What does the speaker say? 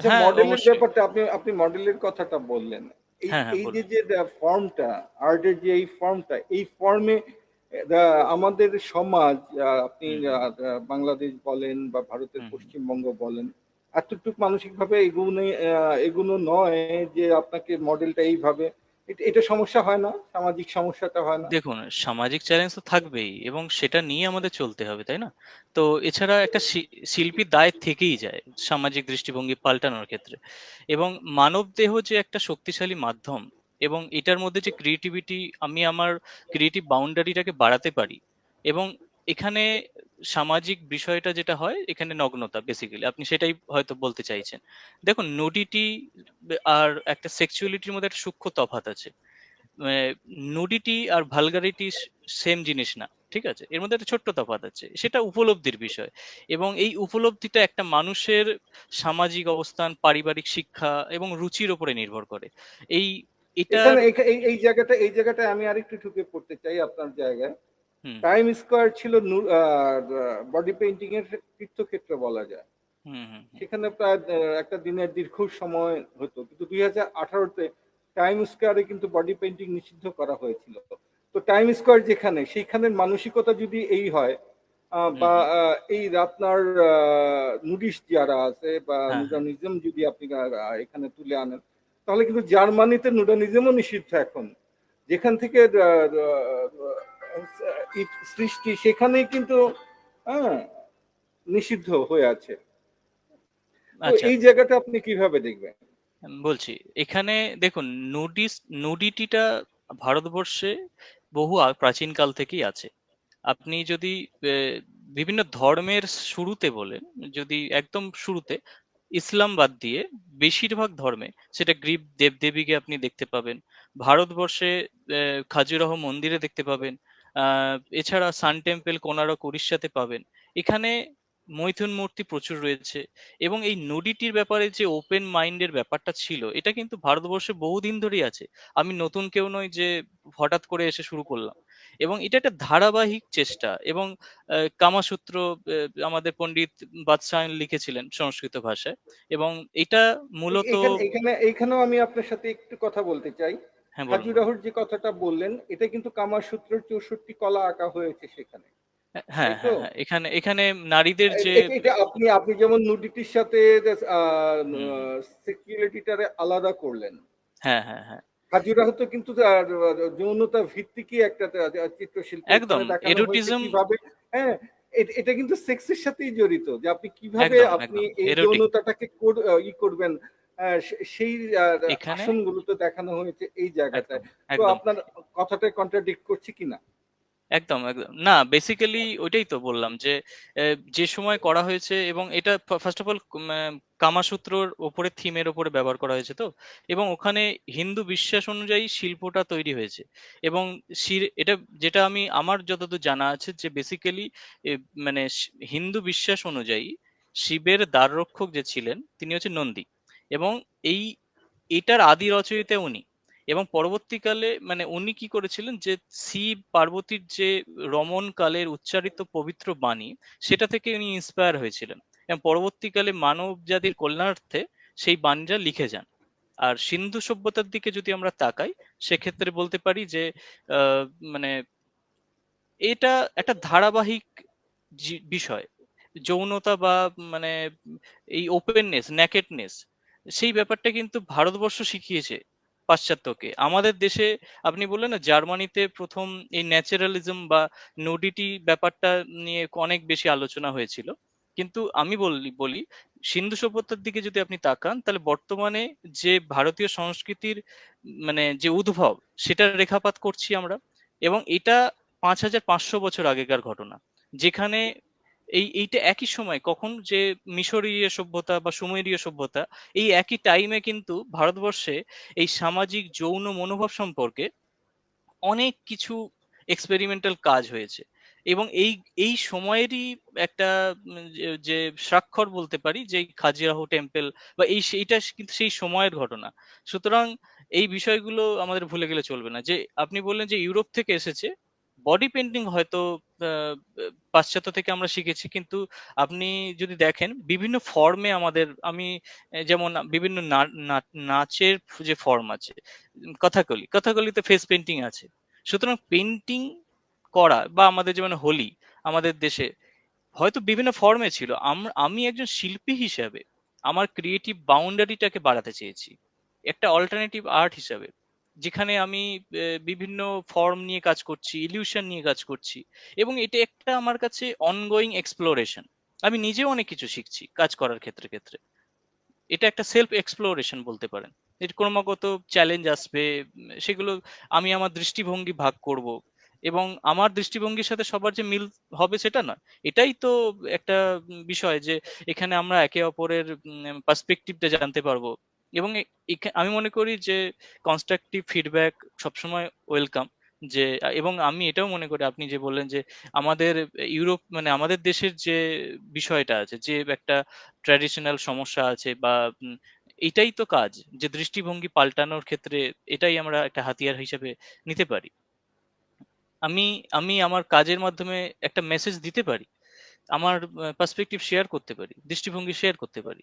আচ্ছা হ্যাঁ মডেলের ব্যাপারটা আপনি আপনি মডেলের কথাটা বললেন। এই হ্যাঁ হ্যাঁ যে যে ফর্মটা আর্টের যে এই ফর্মটা এই ফর্মে আমাদের সমাজ আপনি বাংলাদেশ বলেন বা ভারতের পশ্চিমবঙ্গ বলেন এতটুকু মানসিকভাবে এগুনে এগুনো নয় যে আপনাকে মডেলটা এইভাবে এটা সমস্যা হয় না, সামাজিক সমস্যাটা হয় না। দেখুন, সামাজিক চ্যালেঞ্জ তো থাকবেই এবং সেটা নিয়ে আমাদের চলতে হবে, তাই না? তো এছাড়া একটা শিল্পীর দায় থেকেই যায় সামাজিক দৃষ্টিভঙ্গি পাল্টানোর ক্ষেত্রে। এবং মানব দেহ যে একটা শক্তিশালী মাধ্যম এবং এটার মধ্যে যে ক্রিয়েটিভিটি আমি আমার ক্রিয়েটিভ বাউন্ডারিটাকে বাড়াতে পারি এবং এখানে সামাজিক বিষয়টা যেটা হয়, এখানে নগ্নতা বেসিক্যালি আপনি সেটাই হয়তো বলতে চাইছেন। দেখুন নুডিটি আর একটা সেক্সুয়ালিটির মধ্যে একটা সূক্ষ্ম তফাত আছে। নুডিটি আর ভালগারিটি সেম জিনিস না, ঠিক আছে? এর মধ্যে একটা ছোট্ট তফাৎ আছে। সেটা উপলব্ধির বিষয়। এবং এই উপলব্ধিটা একটা মানুষের সামাজিক অবস্থান, পারিবারিক শিক্ষা এবং রুচির উপরে নির্ভর করে। এই, এটা এই জায়গাটা এই জায়গাটা আমি আরেকটু ঢুকে পড়তে চাই আপনার জায়গায়। টাইম স্কোয়ার ছিল বডি পেইন্টিং এর তীর্থক্ষেত্র বলা যায়। সেখানে প্রায় একটা দিনের দীর্ঘ সময় হতো। কিন্তু দুই হাজার আঠারোতে টাইম স্কোয়ারে কিন্তু বডি পেইন্টিং নিষিদ্ধ করা হয়েছিল। তো টাইম স্কোয়ার যেখানে সেইখানের মানসিকতা যদি এই হয় বা এই আপনার নুডিস্ট যারা আছে বা হ্যাঁ হ্যাঁ। নুডানিজম যদি আপনি এখানে তুলে আনেন তাহলে কিন্তু জার্মানিতে নুডানিজমও নিষিদ্ধ এখন। যেখান থেকে সৃষ্টি সেখানেই কিন্তু হ্যাঁ নিষিদ্ধ হয়ে আছে। আচ্ছা। এই জায়গাটা আপনি কীভাবে দেখবেন? বলছি এখানে দেখুন নুডিস নুডিটিটা ভারতবর্ষে বহু আ- প্রাচীনকাল থেকেই আছে। আপনি যদি বিভিন্ন ধর্মের শুরুতে বলেন যদি একদম শুরুতে ইসলাম বাদ দিয়ে বেশিরভাগ ধর্মে সেটা গ্রিক দেবদেবীকে আপনি দেখতে পাবেন ভারতবর্ষে খাজুরাহো মন্দিরে দেখতে পাবেন এছাড়া সান টেম্পল কোনারক উড়িষ্যাতে পাবেন। এখানে মৈথুন মূর্তি প্রচুর রয়েছে এবং এই নুডিটির ব্যাপারে যে ওপেন মাইন্ডের ব্যাপারটা ছিল, এটা কিন্তু ভারতবর্ষে বহুদিন ধরেই আছে। আমি নতুন কেউ নই যে হঠাৎ করে এসে শুরু করলাম। এবং এটা একটা ধারাবাহিক চেষ্টা এবং কামাসূত্র আমাদের পণ্ডিত বাদশাহ লিখেছিলেন সংস্কৃত ভাষায়। এবং এটা মূলত এখানে, এখানেও আমি আপনার সাথে একটু কথা বলতে চাই। হ্যাঁ বলুন। যে কথাটা বললেন এটা কিন্তু কামাসূত্রের চৌষট্টি কলা আঁকা হয়েছে সেখানে হ্যাঁ? হ্যাঁ হ্যাঁ এখানে এখানে নারীদের যে আপনি আপনি যেমন নুডিটির সাথে। আলাদা করলেন হ্যাঁ হ্যাঁ হ্যাঁ খাজুরাহো তো কিন্তু যৌনতা ভিত্তিকই একটা চিত্রশিল্প একদম, কীভাবে হ্যাঁ এটা কিন্তু সেক্সের সাথেই জড়িত যে আপনি কীভাবে আপনি এই যৌনতাটাকে ই করবেন সেই আসনগুলোতে দেখানো হয়েছে এই জায়গাটায় একদম তো আপনার কথাটা কন্ট্রাডিক্ট করছে কিনা? একদম একদম। না বেসিক্যালি ওইটাই তো বললাম যে যে সময় করা হয়েছে এবং এটা ফার্স্ট অফ অল কামাসূত্রর ওপরে থিমের ওপরে ব্যবহার করা হয়েছে তো? এবং ওখানে হিন্দু বিশ্বাস অনুযায়ী শিল্পটা তৈরি হয়েছে। এবং শির- এটা যেটা আমি আমার যতদূর জানা আছে যে বেসিক্যালি মানে হিন্দু বিশ্বাস অনুযায়ী শিবের দ্বাররক্ষক যে ছিলেন তিনি হচ্ছে নন্দী। এবং এই, এটার আদি রচয়িতা উনি। এবং পরবর্তীকালে মানে উনি কি করেছিলেন যে, শিব পার্বতীর যে রমণ কালের উচ্চারিত পবিত্র বাণী, সেটা থেকে উনি ইন্সপায়ার হয়েছিলেন। এবং পরবর্তীকালে মানব জাতির কল্যাণার্থে সেই বাণীটা লিখে যান। আর সিন্ধু সভ্যতার দিকে যদি আমরা তাকাই, সেক্ষেত্রে বলতে পারি যে মানে এটা একটা ধারাবাহিক বিষয়। যৌনতা বা মানে এই ওপেননেস ন্যাকেডনেস সেই ব্যাপারটা কিন্তু ভারতবর্ষ শিখিয়েছে পাশ্চাত্যকে। আমাদের দেশে আপনি বললেন না, জার্মানিতে প্রথম এই ন্যাচারালিজম বা নোডিটি ব্যাপারটা নিয়ে অনেক বেশি আলোচনা হয়েছিল। কিন্তু আমি বলি বলি, সিন্ধু সভ্যতার দিকে যদি আপনি তাকান, তাহলে বর্তমানে যে ভারতীয় সংস্কৃতির মানে যে উদ্ভব, সেটার রেখাপাত করছি আমরা। এবং এটা পাঁচ হাজার পাঁচশো বছর আগেকার ঘটনা, যেখানে এই, এইটা একই সময় কখন যে মিশরীয় সভ্যতা বা সুমেরীয় সভ্যতা, এই একই টাইমে কিন্তু ভারতবর্ষে এই সামাজিক যৌন মনোভাব সম্পর্কে অনেক কিছু এক্সপেরিমেন্টাল কাজ হয়েছে। এবং এই এই সময়েরই একটা যে- স্বাক্ষর বলতে পারি, যে খাজিরাহো টেম্পল বা এই সেইটা কিন্তু সেই সময়ের ঘটনা। সুতরাং এই বিষয়গুলো আমাদের ভুলে গেলে চলবে না। যে, আপনি বললেন যে ইউরোপ থেকে এসেছে বডি পেন্টিং হয়তো পাশ্চাত্য থেকে আমরা শিখেছি, কিন্তু আপনি যদি দেখেন, বিভিন্ন ফর্মে আমাদের, আমি যেমন বিভিন্ন নাচের যে ফর্ম আছে, কথাকলি, কথাকলিতে ফেস পেন্টিং আছে। সুতরাং পেন্টিং করা বা আমাদের যেমন হোলি, আমাদের দেশে, হয়তো বিভিন্ন ফর্মে ছিল। আমি একজন শিল্পী হিসাবে, আমার ক্রিয়েটিভ বাউন্ডারিটাকে বাড়াতে চেয়েছি। একটা অল্টারনেটিভ আর্ট হিসাবে। যেখানে আমি বিভিন্ন ফর্ম নিয়ে কাজ করছি ইলিউশন নিয়ে কাজ করছি এবং এটা একটা আমার কাছে অনগোয়িং এক্সপ্লোরেশন আমি নিজেও অনেক কিছু শিখছি কাজ করার ক্ষেত্রে ক্ষেত্রে। এটা একটা সেলফ এক্সপ্লোরেশন বলতে পারেন। এর ক্রমাগত চ্যালেঞ্জ আসবে, সেগুলো আমি আমার দৃষ্টিভঙ্গি ভাগ করব এবং আমার দৃষ্টিভঙ্গির সাথে সবার যে মিল হবে সেটা না এটাই তো একটা বিষয় যে এখানে আমরা একে অপরের পার্সপেক্টিভটা জানতে পারব। এবং আমি মনে করি যে কনস্ট্রাকটিভ ফিডব্যাক সবসময় ওয়েলকাম যে, এবং আমি এটাও মনে করি, আপনি যে বললেন যে আমাদের ইউরোপ মানে আমাদের দেশের যে বিষয়টা আছে, যে একটা ট্র্যাডিশনাল সমস্যা আছে বা এটাই তো কাজ, যে দৃষ্টিভঙ্গি পাল্টানোর ক্ষেত্রে এটাই আমরা একটা হাতিয়ার হিসেবে নিতে পারি। আমি আমি আমার কাজের মাধ্যমে একটা মেসেজ দিতে পারি, আমার পার্সপেক্টিভ শেয়ার করতে পারি, দৃষ্টিভঙ্গি শেয়ার করতে পারি।